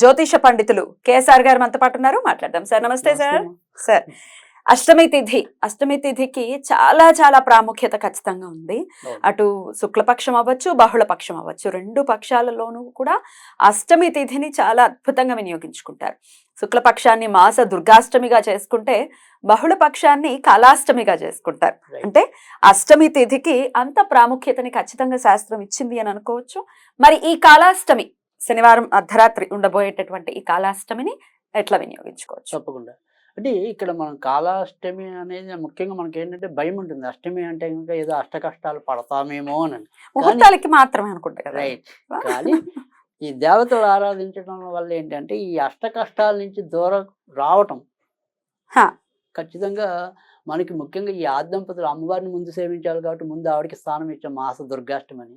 జ్యోతిష పండితులు కేఎస్ఆర్ గారు మనతో పాటు ఉన్నారు. మాట్లాడదాం సార్. నమస్తే సార్. సార్ అష్టమి తిథి అష్టమి తిథికి చాలా చాలా ప్రాముఖ్యత ఖచ్చితంగా ఉంది. అటు శుక్లపక్షం అవ్వచ్చు బహుళ పక్షం అవ్వచ్చు. రెండు పక్షాలలోనూ కూడా అష్టమి తిథిని చాలా అద్భుతంగా వినియోగించుకుంటారు. శుక్లపక్షాన్ని మాస దుర్గాష్టమిగా చేసుకుంటే బహుళ పక్షాన్ని కళాష్టమిగా చేసుకుంటారు. అంటే అష్టమి తిథికి అంత ప్రాముఖ్యతని ఖచ్చితంగా శాస్త్రం ఇచ్చింది అని అనుకోవచ్చు. మరి ఈ కాళాష్టమి శనివారం అర్ధరాత్రి ఉండబోయేటటువంటి ఈ కాళాష్టమిని ఎట్లా వినియోగించుకోవచ్చు? తప్పకుండా. అంటే ఇక్కడ మనం కాలాష్టమి అనేది ముఖ్యంగా మనకి ఏంటంటే భయం ఉంటుంది అష్టమి అంటే ఇంకా ఏదో అష్ట కష్టాలు పడతామేమో అని. ముహూర్తాలకి మాత్రమే అనుకుంటా కదా. రైట్. కానీ ఈ దేవతలు ఆరాధించడం వల్ల ఏంటంటే ఈ అష్ట కష్టాల నుంచి దూరం రావటం హా. ఖచ్చితంగా మనకి ముఖ్యంగా ఈ ఆద్దంపతులు అమ్మవారిని ముందు సేవించాలి కాబట్టి ముందు ఆవిడకి స్థానం ఇచ్చాం మాస దుర్గాష్టమని.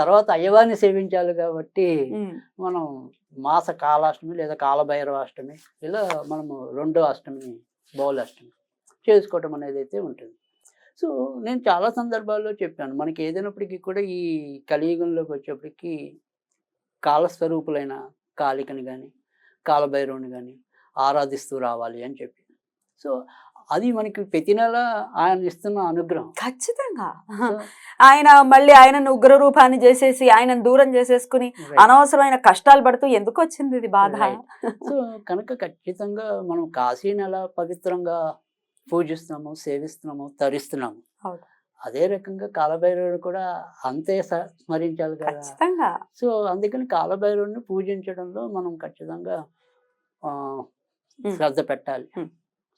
తర్వాత అయ్యవారిని సేవించాలి కాబట్టి మనం మాస కాలాష్టమి లేదా కాలభైరవాష్టమి ఇలా మనము రెండో అష్టమి చేసుకోవటం అనేది అయితే ఉంటుంది. సో నేను చాలా సందర్భాల్లో చెప్పాను మనకి ఏదైనప్పటికీ కూడా ఈ కలియుగంలోకి వచ్చేప్పటికి కాలస్వరూపులైన కాళికని కానీ కాలభైరవుని కానీ ఆరాధిస్తూ రావాలి అని చెప్పి. సో అది మనకి ప్రతి నెల ఆయన ఇస్తున్న అనుగ్రహం ఖచ్చితంగా ఆయన మళ్ళీ ఆయనను ఉగ్ర రూపాన్ని చేసేసి ఆయనను దూరం చేసేసుకుని. అనవసరమైన కష్టాలు పడుతూ ఎందుకు వచ్చింది ఇది బాధ. సో కనుక ఖచ్చితంగా మనం కాశీని ఎలా పవిత్రంగా పూజిస్తున్నాము సేవిస్తున్నాము తరిస్తున్నాము. అదే రకంగా కాలభైరవుడు కూడా అంతే స్మరించాలి కదా ఖచ్చితంగా సో అందుకని కాలభైరవుడిని పూజించడంలో మనం ఖచ్చితంగా ఆ. శ్రద్ధ పెట్టాలి.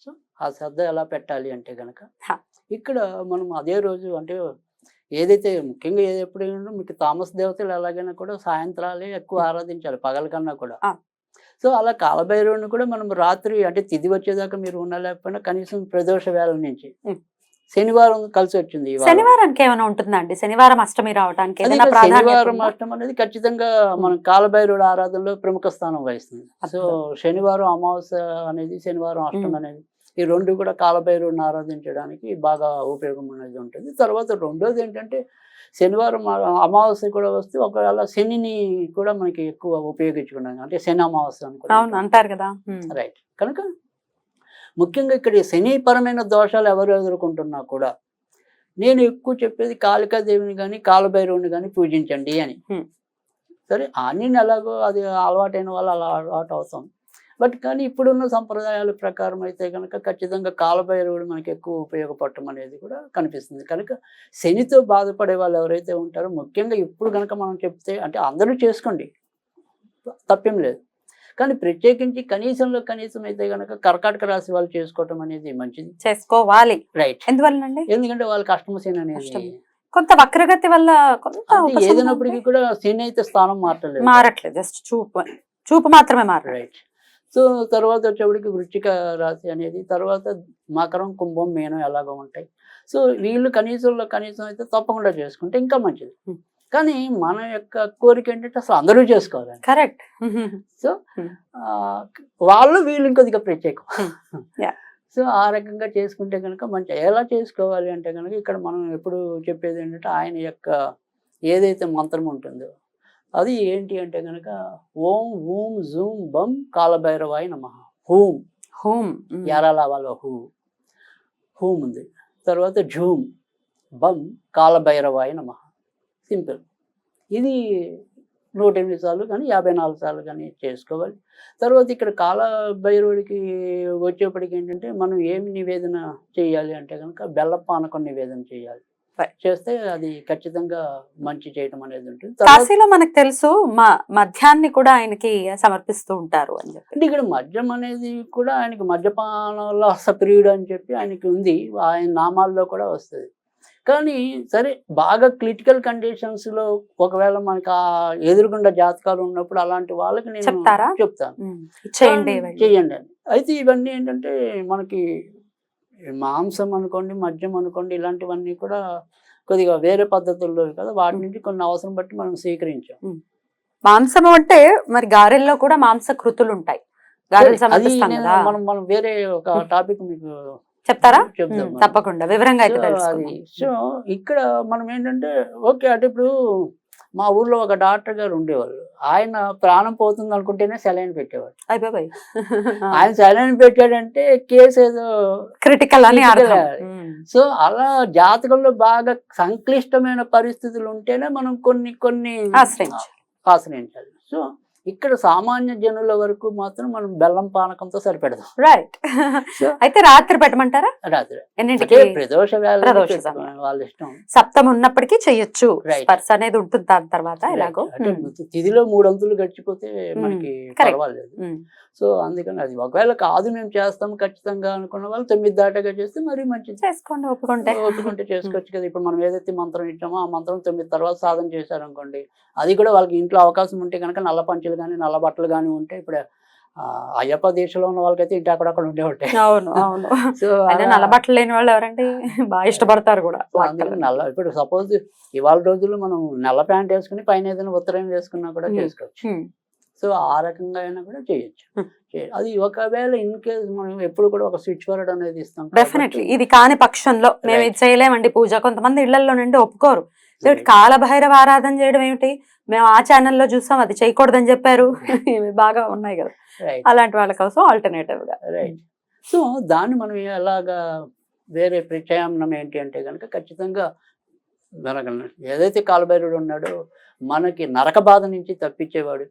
సో ఆ శ్రద్ధ ఎలా పెట్టాలి అంటే గనక హ. ఇక్కడ మనం అదే రోజు అంటే ఏదైతే ముఖ్యంగా ఏది ఎప్పుడైనా మీకు తామస దేవతలు ఎలాగైనా కూడా సాయంత్రాలే ఎక్కువ ఆరాధించాలి పగల కన్నా కూడా. సో అలా కాలభైరవుని కూడా మనం రాత్రి అంటే తిది వచ్చేదాకా మీరు ఉండలేకపోయినా కనీసం ప్రదోష వేళ నుంచి. శనివారం కలిసి వచ్చింది. శనివారానికి ఏమైనా ఉంటుందా అండి శనివారం అష్టమి రావడానికి శనివారం ఉందా? అష్టం అనేది ఖచ్చితంగా మనం కాలభైరవుడు ఆరాధనలో ప్రముఖ స్థానం వహిస్తుంది సో. శనివారం అమావాస్య అనేది శనివారం అష్టం మ్మ్. అనేది ఈ రెండు కూడా కాలభైరవుడిని ఆరాధించడానికి బాగా ఉపయోగం అనేది ఉంటుంది తర్వాత రెండోది ఏంటంటే శనివారం అమావాస్య కూడా వస్తే ఒకవేళ శనిని కూడా మనకి ఎక్కువ ఉపయోగించుకున్నాం అంటే శని అమావాస్య అని కూడా అవును అంటారు కదా రైట్ కనుక ముఖ్యంగా ఇక్కడ శనిపరమైన దోషాలు ఎవరు ఎదుర్కొంటున్నా కూడా నేను ఎక్కువ చెప్పేది కాళికాదేవిని కానీ కాలభైరవుని కానీ పూజించండి అని. సరే అని ఎలాగో అది అలవాటైన వాళ్ళు అలా అలవాటు అవుతాం. బట్ కానీ ఇప్పుడున్న సంప్రదాయాల ప్రకారం అయితే కనుక ఖచ్చితంగా కాలభైరవుడు మనకి ఎక్కువ ఉపయోగపడటం అనేది కూడా కనిపిస్తుంది. కనుక శనితో బాధపడే వాళ్ళు ఎవరైతే ఉంటారో ముఖ్యంగా ఇప్పుడు కనుక మనం చెప్తే అంటే అందరూ చేసుకోండి. తప్పేం లేదు. కానీ ప్రత్యేకించి కనీసంలో కనీసం అయితే కనుక కర్కాటక రాశి వాళ్ళు చేసుకోవటం అనేది మంచిది. చేసుకోవాలి. రైట్ ఎందువల్లనండి? ఎందుకంటే వాళ్ళకి అష్టమ శని అనేది. కొంత వక్రగతి వల్ల కొంత ఏదైనప్పటికీ కూడా శని అయితే స్థానం మారట్లేదు. మారట్లేదు. జస్ట్ చూపు చూపు మాత్రమే మారట్లేదు. రైట్ సో తర్వాత వచ్చేప్పటికి వృచ్చిక రాశి అనేది తర్వాత మకరం కుంభం మీనం ఎలాగో ఉంటాయి. సో వీళ్ళు కనీసంలో కనీసం అయితే తప్పకుండా చేసుకుంటే ఇంకా మంచిది. Hmm. కానీ మన యొక్క కోరిక ఏంటంటే అసలు అందరూ చేసుకోవాలి కరెక్ట్. సో వాళ్ళు వీళ్ళు ఇంకొద్దిగా ప్రత్యేకం. సో ఆ రకంగా చేసుకుంటే కనుక మంచి ఎలా చేసుకోవాలి అంటే కనుక ఇక్కడ మనం ఎప్పుడు చెప్పేది ఏంటంటే ఆయన యొక్క ఏదైతే మంత్రం ఉంటుందో అది ఏంటి అంటే కనుక ఓం ఊం జూమ్ బం కాలభైరవాయ నమ. హూం. హోమ్. ఎరలావాలో హూ. హూమ్ ఉంది. తర్వాత జూమ్ బం కాలభైరవాయ నమ. సింపుల్. ఇది నూట ఎనిమిది సార్లు కానీ యాభై నాలుగు సార్లు కానీ చేసుకోవాలి. తర్వాత ఇక్కడ కాల భైరవుడికి వచ్చేప్పటికి ఏంటంటే మనం ఏమి నివేదన చేయాలి అంటే కనుక బెల్ల పానకం నివేదన చేయాలి. చేస్తే అది ఖచ్చితంగా మంచి చేయటం అనేది ఉంటుంది. కాశీలో మనకు తెలుసు మా మద్యాన్ని కూడా ఆయనకి సమర్పిస్తూ ఉంటారు అని చెప్పి. అంటే ఇక్కడ మద్యం అనేది కూడా ఆయనకి మద్యపానంలో సప్రియుడు అని చెప్పి ఆయనకి ఉంది. ఆయన నామాల్లో కూడా వస్తుంది. కానీ సరే బాగా క్రిటికల్ కండిషన్స్లో ఒకవేళ మనకి ఆ ఎదురుగుండా జాతకాలు ఉన్నప్పుడు అలాంటి వాళ్ళకి నేను? చెప్తాను. చేయండి. చేయండి. అని అయితే ఇవన్నీ ఏంటంటే మనకి మాంసం అనుకోండి మద్యం అనుకోండి ఇలాంటివన్నీ కూడా కొద్దిగా వేరే పద్ధతుల్లో కదా వాటి నుంచి కొన్ని అవసరం బట్టి మనం స్వీకరించాం. మాంసము అంటే మరి గారెల్లో కూడా మాంస కృతులు ఉంటాయి గారెలు మనం మనం వేరే ఒక. టాపిక్ మీకు చెప్తారా. తప్పకుండా వివరంగా అయితే సో అది. తెలుసుకుందాం సో ఇక్కడ మనం ఏంటంటే ఓకే అంటే ఇప్పుడు మా ఊర్లో ఒక డాక్టర్ గారు ఉండేవాళ్ళు. ఆయన ప్రాణం పోతుంది అనుకుంటేనే సెలైన్ పెట్టేవాడు బాబాయ్. ఆయన సెలైన్ పెట్టాడంటే కేసు ఏదో క్రిటికల్ అని సో అలా జాతకంలో బాగా సంక్లిష్టమైన పరిస్థితులు ఉంటేనే మనం కొన్ని కొన్ని ఆశ్రయించాలి. ఆశ్రయించాలి. సో ఇక్కడ సామాన్య జనుల వరకు మాత్రం మనం బెల్లం పానకంతో సరిపెడదాం. రైట్ అయితే రాత్రి పెట్టమంటారా? రాత్రి. ప్రదోష వాళ్ళ ఇష్టం. సప్తం ఉన్నప్పటికీ చెయ్యొచ్చు. స్పర్శ అనేది ఉంటుంది దాని తర్వాత ఎలాగో. ఉమ్, తిథిలో మూడు అంతులు గడిచిపోతే మనకి correct. పర్వాలేదు. ఉమ్, సో అందుకని అది ఒకవేళ కాదు మేము చేస్తాం ఖచ్చితంగా అనుకున్న వాళ్ళు తొమ్మిది దాటగా చేస్తే మరీ మంచిది. చేసుకోండి ఒప్పుకుంటే. ఓపుకుంటే చేసుకోవచ్చు కదా. ఇప్పుడు మనం ఏదైతే మంత్రం ఇచ్చామో ఆ మంత్రం తొమ్మిది తర్వాత సాధన చేశారనుకోండి అది కూడా వాళ్ళకి ఇంట్లో అవకాశం ఉంటే కనుక నల్ల పంచులు కానీ నల్ల బట్టలు కానీ ఉంటే ఇప్పుడు అయ్యప్ప దేశంలో ఉన్న వాళ్ళకైతే ఇంటి అక్కడక్కడ ఉండే ఉంటాయి అవును అవును. సో నల్ల బట్టలు లేని వాళ్ళు ఎవరంటే బాగా ఇష్టపడతారు కూడా నల్ల ఇప్పుడు సపోజ్ ఇవాళ రోజుల్లో మనం నల్ల ప్యాంట్ వేసుకుని పైన ఏదైనా ఉత్తరం వేసుకున్నా కూడా. చేసుకోవచ్చు. సో ఆ రకంగా అయినా కూడా చేయొచ్చు. అది ఒకవేళ ఇన్ కేస్ మనం ఎప్పుడు కూడా ఒక స్విచ్ వర్డ్ అనేది ఇస్తాం డెఫినెట్లీ ఇది కాని పక్షంలో మేము. ఇది చేయలేమండి పూజ. కొంతమంది ఇళ్ళలో నుండి ఒప్పుకోరు. కాలభైరవ ఆరాధన చేయడం ఏమిటి? మేము ఆ ఛానల్లో చూసాం అది చేయకూడదని చెప్పారు. బాగా ఉన్నాయి కదా. అలాంటి వాళ్ళ కోసం ఆల్టర్నేటివ్గా. రైట్ సో దాన్ని మనం ఎలాగా వేరే ప్రత్యామ్నాయం ఏంటి అంటే కనుక ఖచ్చితంగా ఏదైతే కాలభైరుడు ఉన్నాడో మనకి నరక బాధ నుంచి తప్పించేవాడు.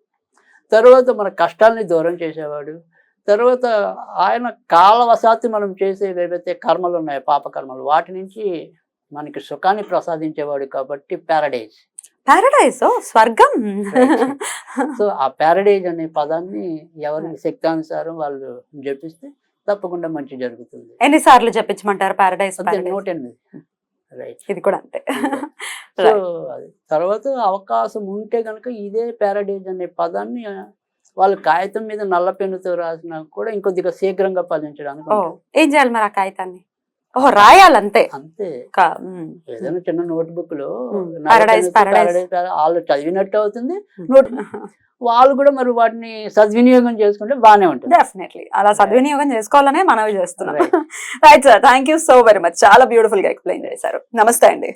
తర్వాత మన కష్టాల్ని దూరం చేసేవాడు. తర్వాత ఆయన కాలవశాత్తు మనం చేసే ఏవైతే కర్మలు ఉన్నాయో పాప కర్మలు వాటి నుంచి మనకి సుఖాన్ని ప్రసాదించేవాడు కాబట్టి ప్యారడైజ్ పారడైజ్ స్వర్గం. సో ఆ ప్యారడైజ్ అనే పదాన్ని ఎవరి శక్తానుసారం వాళ్ళు జపిస్తే తప్పకుండా మంచి జరుగుతుంది. ఎన్నిసార్లు చెప్పించమంటారు పారడైజ్ అంతే నూట ఎనిమిది రైట్ ఇది కూడా అంతే. సో తర్వాత అవకాశం ఉంటే కనుక ఇదే ప్యారడైజ్ అనే పదాన్ని వాళ్ళు కాగితం మీద నల్ల పెన్నుతో రాసినా కూడా ఇంకొద్దిగా శీఘ్రంగా ఫలించడానికి. ఏం చేయాలి మరి ఆ కాగితాన్ని? ఓహో రాయాలంతే. అంతే. ఏదైనా చిన్న నోట్ బుక్లో వాళ్ళు చదివినట్టు అవుతుంది. నోట్ వాళ్ళు కూడా మరి వాటిని సద్వినియోగం చేసుకుంటే బాగానే ఉంటుంది. డెఫినెట్లీ అలా సద్వినియోగం చేసుకోవాలనే మనవి చేస్తున్నాం. Right sir thank you so very much చాలా బ్యూటిఫుల్గా ఎక్స్ప్లెయిన్ చేశారు. నమస్తే అండి.